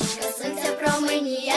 Річка сонця променіє